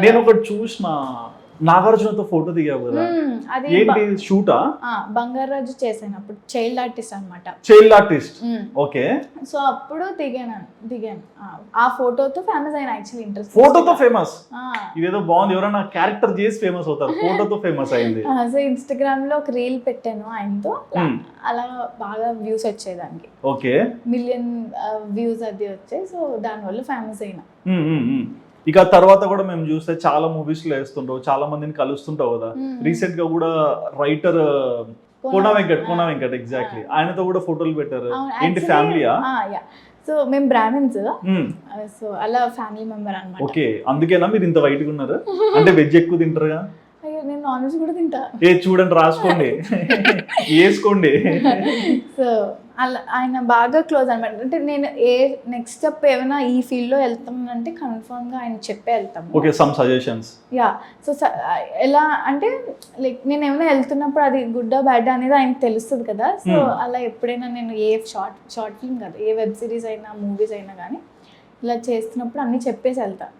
నేను ఒకటి చూసిన నాగార్జునతో ఫోటో దిగావు కదా. ఏంటి షూటా? బంగారాజు చేశాను అప్పుడు చైల్డ్ ఆర్టిస్ట్ అనమాట చైల్డ్ ఆర్టిస్ట్? ఓకే. సో అప్పుడు దిగాను దిగాను. ఆ, ఫోటోతో ఫేమస్ అయిన యాక్చువల్లీ ఇంట్రెస్ట్ ఫోటోతో ఫేమస్ ఇదేదో బాగుంది ఎవరైనా క్యారెక్టర్ చేసి ఫేమస్ అవుతారు. ఫోటోతో ఫేమస్ అయింది. సో ఇన్స్టాగ్రామ్లో ఒక రీల్ పెట్టాను ఆయనతో. అలా బాగా వ్యూస్ వచ్చేదానికి. ఓకే. మిలియన్ వ్యూస్ అది వచ్చాయి. సో దానివల్ల ఫేమస్ అయినా. ఇక తర్వాత కూడా మేము చూస్తే చాలా మూవీస్లో వేస్తుంటావు చాలా మందిని కలుస్తుంటావు కదా. రీసెంట్గా కూడా రైటర్ కోన వెంకట్. కోన. వెంకట్ ఎగ్జాక్ట్లీ ఆయనతో కూడా ఫోటోలు పెట్టారు. ఏంటి ఫ్యామిలీయా. సో మేము బ్రాహ్మిన్స్. సో అలా ఫ్యామిలీ మెంబర్ అనమాట ఓకే అందుకేనా మీరు ఇంత వైట్గా ఉన్నారు? అంటే వెజ్ ఎక్కువ తింటారుగా? అయ్యో నేను నాన్ వెజ్ కూడా తింటా. ఏ చూడండి రాసుకోండి. వేసుకోండి. సో అలా ఆయన బాగా క్లోజ్ అనమాట. అంటే నేను ఏ నెక్స్ట్ స్టెప్ ఏమైనా ఈ ఫీల్డ్లో వెళ్తానంటే కన్ఫర్మ్గా ఆయన చెప్పే వెళ్తాము okay some suggestions yeah so ఎలా అంటే లైక్ నేను ఏమైనా వెళ్తున్నప్పుడు అది గుడ్ బ్యాడ్ అనేది ఆయనకు తెలుస్తుంది కదా. So Hmm. అలా ఎప్పుడైనా నేను ఏ షార్ట్ షార్ట్ ఫిల్మ్ కదా ఏ వెబ్ సిరీస్ అయినా మూవీస్ అయినా కానీ ఇలా చేస్తున్నప్పుడు అన్ని చెప్పేసి వెళ్తా.